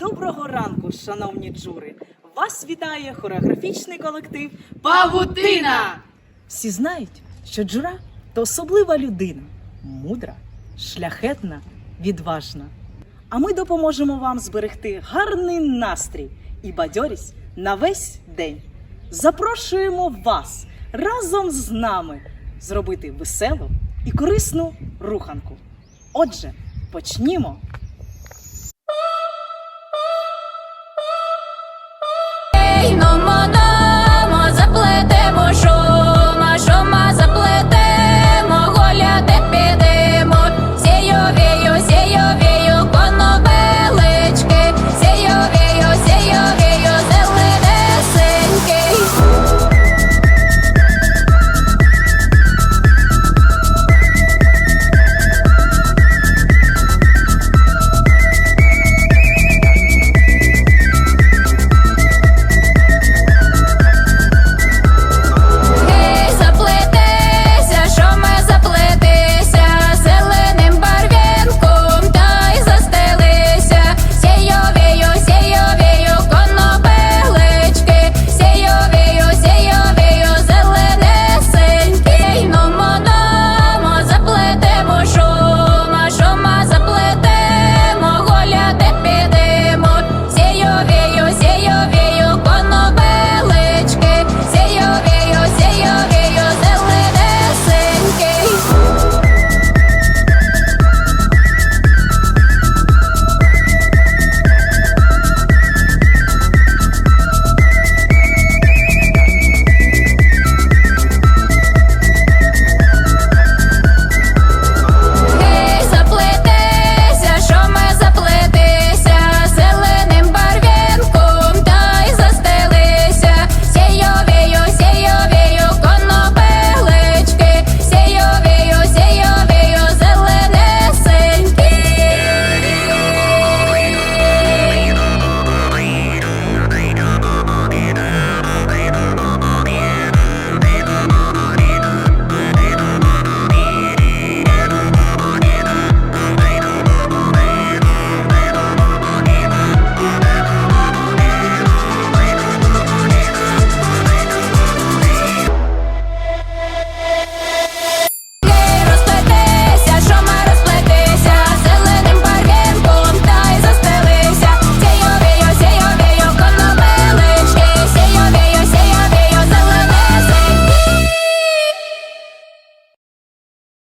Доброго ранку, шановні джури! Вас вітає хореографічний колектив Павутина! Всі знають, що джура то особлива людина, мудра, шляхетна, відважна. А ми допоможемо вам зберегти гарний настрій і бадьорість на весь день. Запрошуємо вас разом з нами зробити веселу і корисну руханку. Отже, почнімо